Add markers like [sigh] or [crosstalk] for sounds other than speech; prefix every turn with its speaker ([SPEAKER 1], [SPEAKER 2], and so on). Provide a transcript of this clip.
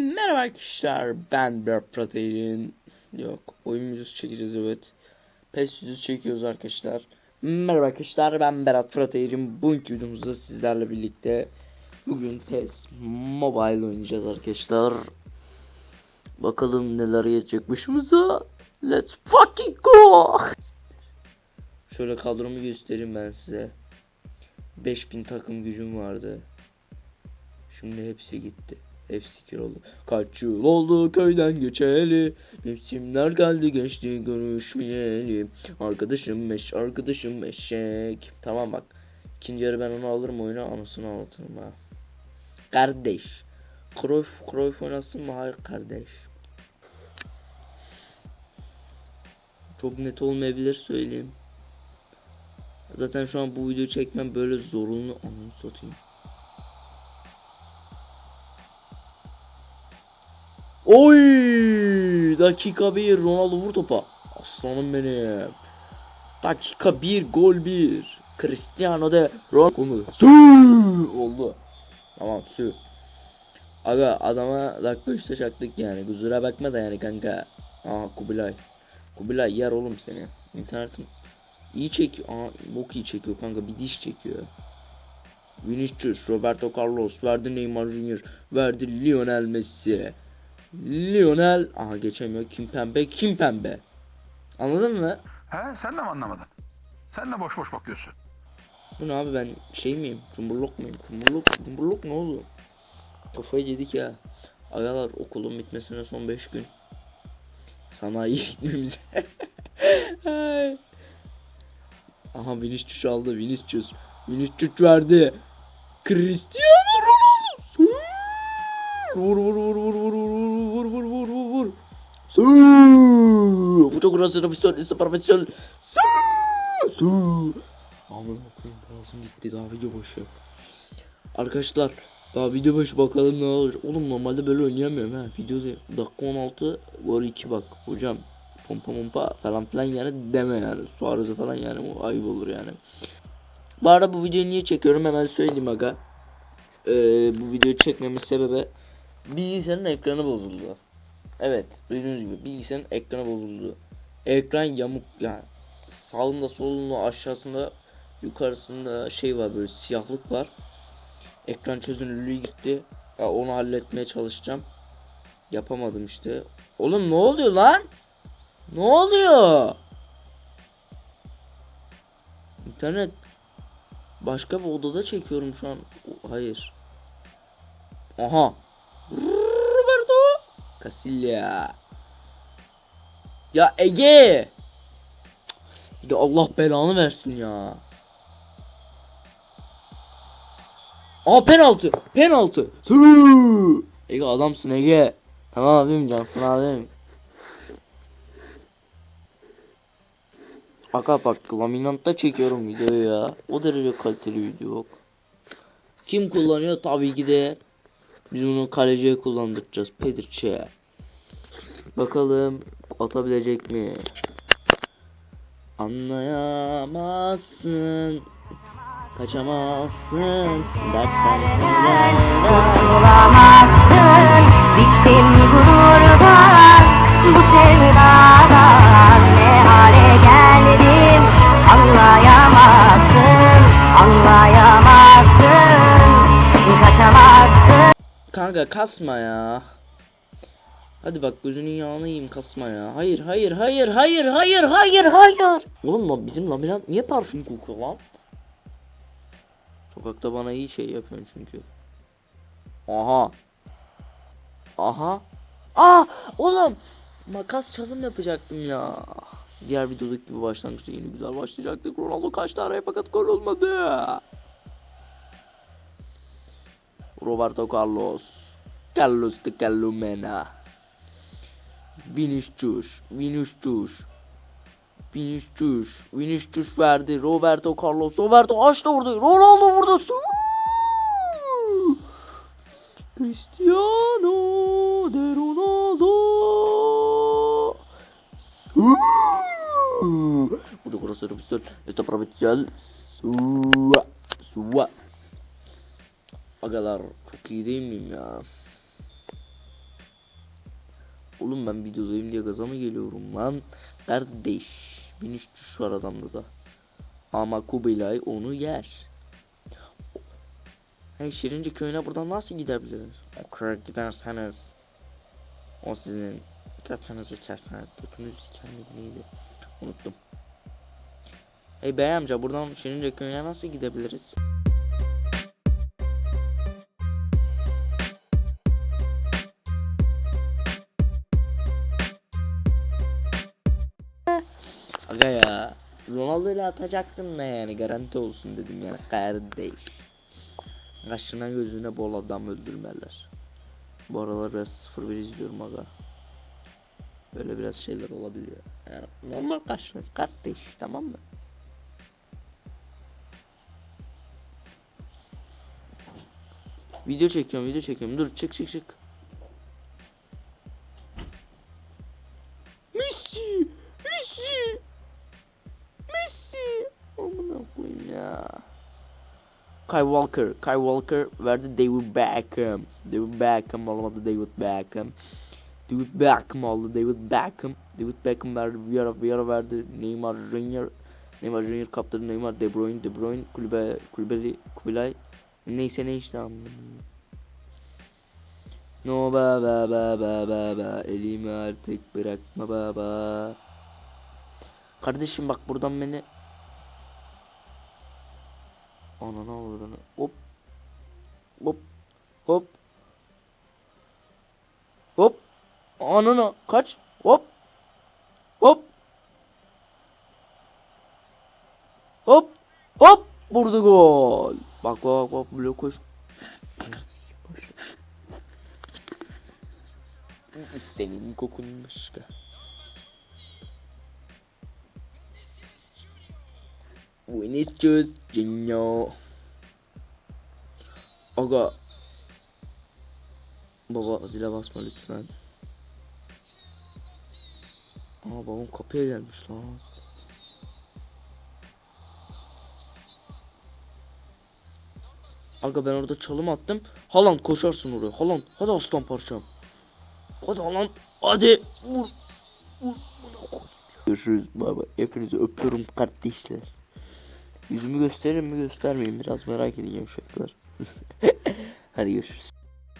[SPEAKER 1] Merhaba arkadaşlar ben Berk Protein Yok oyun videosu çekeceğiz evet. PES videosu çekiyoruz arkadaşlar. Merhaba arkadaşlar ben Berat Protein Bugünkü videomuzda sizlerle birlikte Bugün PES Mobile oynayacağız arkadaşlar. Bakalım neler gelecek başımıza. Let's fucking go! Şöyle kadromu göstereyim ben size. 5000 takım gücüm vardı Şimdi hepsi gitti. Hepsi kir oldu. Kaç yıl oldu köyden geçeli. Mevsimler geldi geçti görüşmeyeli. Arkadaşım meş, arkadaşım eşek. Tamam bak. İkinci yarı ben onu alırım oyuna anasını anlatırım ha. Kardeş. Cruyff, Cruyff oynasın mı? Hayır kardeş. Çok net olmayabilir söyleyeyim. Zaten şu an bu videoyu çekmem böyle zorunlu anını satayım. Oy! Dakika bir Ronaldo vur topa. Aslanım benim. Dakika bir gol bir. Cristiano de Ronaldo. Sü! Oldu. Tamam sü. Aga adama dakika 3'te çaktık yani. Kusura bakma da yani kanka. Aa Kubilay. Kubilay yer oğlum seni. İnternetin iyi çekiyor. Aa bok iyi çekiyor kanka. Bir diş çekiyor. Vinicius, Roberto Carlos, verdi Neymar Junior, verdi Lionel Messi. Lionel. Aha geçemiyor. Kim pembe? Kim pembe? Anladın mı?
[SPEAKER 2] He sen de mi anlamadın? Sen de boş boş bakıyorsun.
[SPEAKER 1] bu ne abi ben şey miyim? Cumburluk muyum? Cumburluk cumburluk ne oldu? Kafayı yedik ya. Agalar okulun bitmesine son 5 gün. Sanayi [laughs] gitmemize. Aha Vinicius aldı. Vinicius. Vinicius verdi. Cristiano vur vur vur vur vur vur vur vur vur vur vur Su! Muchas gracias este para pistol. Su! Su! Boğazım gitti daha video başı. Arkadaşlar daha video başı bakalım ne olur. Oğlum normalde böyle oynayamıyorum ha. Videoda dakika 16 gol 2 bak. Hocam pompa pompa falan filan yani deme yani. Suarez'e falan yani bu ayıp olur yani. Bu arada bu videoyu niye çekiyorum hemen söyleyeyim aga. Ee, bu videoyu çekmemin sebebi bilgisayarın ekranı bozuldu. Evet duyduğunuz gibi bilgisayarın ekranı bozuldu. Ekran yamuk yani sağında solunda aşağısında yukarısında şey var böyle siyahlık var. Ekran çözünürlüğü gitti. Ya onu halletmeye çalışacağım. Yapamadım işte. Oğlum ne oluyor lan? Ne oluyor? İnternet başka bir odada çekiyorum şu an. Hayır. Aha. Casillas. Ya Ege. Ya Allah belanı versin ya. Aa penaltı. Penaltı. Ege adamsın Ege. Tamam abim cansın abim. Aga bak laminantta çekiyorum videoyu ya. O derece kaliteli video yok. Kim kullanıyor? Tabii ki de biz bunu kaleciye kullandıracağız. Pedirçe. Bakalım atabilecek mi? Anlayamazsın. Kaçamazsın. Dertten
[SPEAKER 3] Kurtulamazsın Bittim gururdan Bu sevdadan Ne hale geldim
[SPEAKER 1] Kanka kasma ya. Hadi bak gözünün yağını yiyeyim kasma ya. Hayır hayır hayır hayır hayır hayır hayır. Oğlum lan bizim labirent niye parfüm kokuyor lan? Sokakta bana iyi şey yapıyorsun çünkü. Aha. Aha. Aa oğlum. Makas çalım yapacaktım ya. Diğer videodaki gibi başlangıçta yine güzel başlayacaktık. Ronaldo kaçtı araya fakat gol olmadı. Roberto Carlos. Carlos de Calumena. Vinicius. Vinicius. Vinicius. Vinicius verdi. Roberto Carlos. Roberto açtı vurdu. Ronaldo vurdu. Cristiano de Ronaldo. Da burası pistol. Esta provincial. Sua. Sua. Agalar çok iyi değil miyim ya? Oğlum ben videodayım diye gaza mı geliyorum lan? Kardeş. 1300 var adamda da. Ama Kubilay onu yer. Hey Şirince köyüne buradan nasıl gidebiliriz? O köye giderseniz o sizin götünüzü keser, götünüzü siker miydi neydi? Unuttum. Hey bey amca buradan Şirince köyüne nasıl gidebiliriz? Ronaldo ile atacaktın ne yani garanti olsun dedim yani kardeş. Kaşına gözüne bol adam öldürmeler. Bu aralar biraz 0-1 izliyorum aga. Böyle biraz şeyler olabiliyor. Yani normal kaşına kardeş tamam mı? Video çekiyorum video çekiyorum dur çık çık çık. Kyle Walker, Kyle Walker verdi David Beckham. David Beckham olmadı David Beckham. David Beckham oldu David Beckham. David Beckham verdi Vieira, Vieira verdi Neymar Junior. Neymar Junior kaptırdı Neymar De Bruyne, De Bruyne, Kulübe, Kulübeli, Kubilay. Neyse ne işte anladım. No baba baba baba elimi artık bırakma baba. Kardeşim bak buradan beni Ananı avradını. Hop. Hop. Hop. Hop. Ananı. Kaç. Hop. Hop. Hop. Hop. Vurdu gol. Bak bak bak blok Koş. senin kokun başka Vinicius Junior. Aga. Baba zile basma lütfen. Aa babam kapıya gelmiş lan. Aga ben orada çalım attım. Haaland koşarsın oraya. Haaland hadi aslan parçam. Hadi Haaland hadi vur. Vur. Görüşürüz baba. Hepinizi öpüyorum kardeşler. Yüzümü gösterir mi göstermeyeyim biraz merak edeceğim şarkılar. [laughs] Hadi görüşürüz.